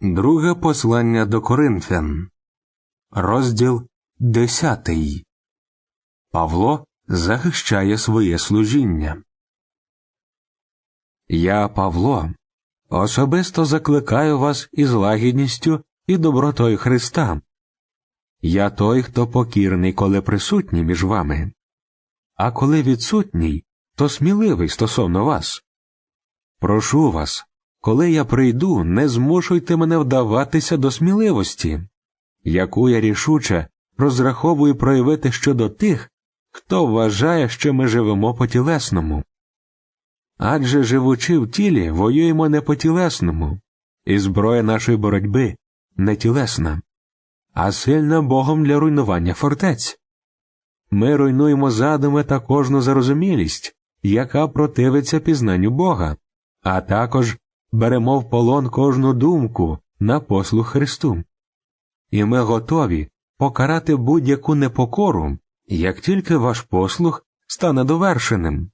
Друге послання до Коринфян, розділ 10. Павло захищає своє служіння. Я, Павло, особисто закликаю вас із лагідністю і добротою Христа. Я той, хто покірний, коли присутній між вами, а коли відсутній, то сміливий стосовно вас. Прошу вас, коли я прийду, не змушуйте мене вдаватися до сміливості, яку я рішуче розраховую проявити щодо тих, хто вважає, що ми живемо по тілесному. Адже живучи в тілі, воюємо не по тілесному, і зброя нашої боротьби не тілесна, а сильна Богом для руйнування фортець. Ми руйнуємо задуми та кожну зарозумілість, яка противиться пізнанню Бога, а також беремо в полон кожну думку на послух Христу. І ми готові покарати будь-яку непокору, як тільки ваш послух стане довершеним.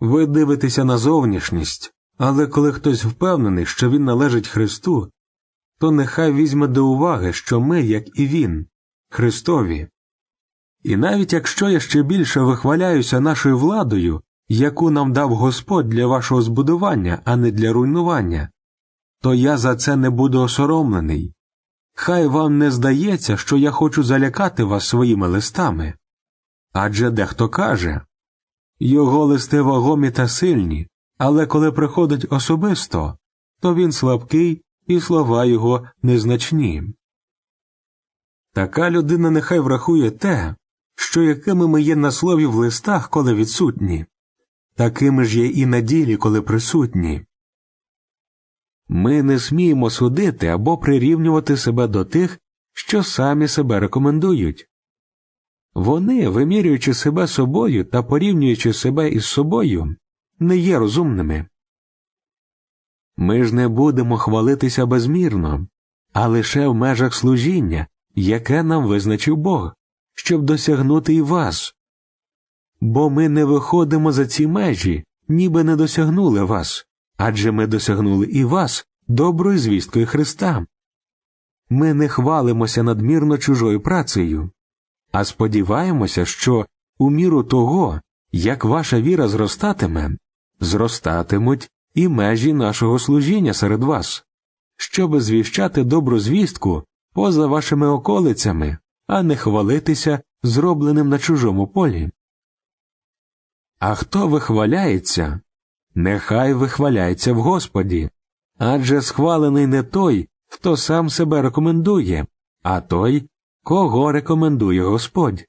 Ви дивитеся на зовнішність, але коли хтось впевнений, що він належить Христу, то нехай візьме до уваги, що ми, як і Він, Христові. І навіть якщо я ще більше вихваляюся нашою владою, яку нам дав Господь для вашого збудування, а не для руйнування, то я за це не буду осоромлений. Хай вам не здається, що я хочу залякати вас своїми листами. Адже дехто каже його листи вагомі та сильні, але коли приходить особисто, то він слабкий і слова його незначні. Така людина нехай врахує те, що якими ми є на слові в листах, коли відсутні, такими ж є і на ділі, коли присутні. Ми не сміємо судити або прирівнювати себе до тих, що самі себе рекомендують. Вони, вимірюючи себе собою та порівнюючи себе із собою, не є розумними. Ми ж не будемо хвалитися безмірно, а лише в межах служіння, яке нам визначив Бог, щоб досягнути і вас. Бо ми не виходимо за ці межі, ніби не досягнули вас, адже ми досягнули і вас доброю звісткою Христа. Ми не хвалимося надмірно чужою працею, а сподіваємося, що у міру того, як ваша віра зростатиме, зростатимуть і межі нашого служіння серед вас, щоб звіщати добру звістку поза вашими околицями, а не хвалитися зробленим на чужому полі. А хто вихваляється, нехай вихваляється в Господі, адже схвалений не той, хто сам себе рекомендує, а той, кого рекомендує Господь.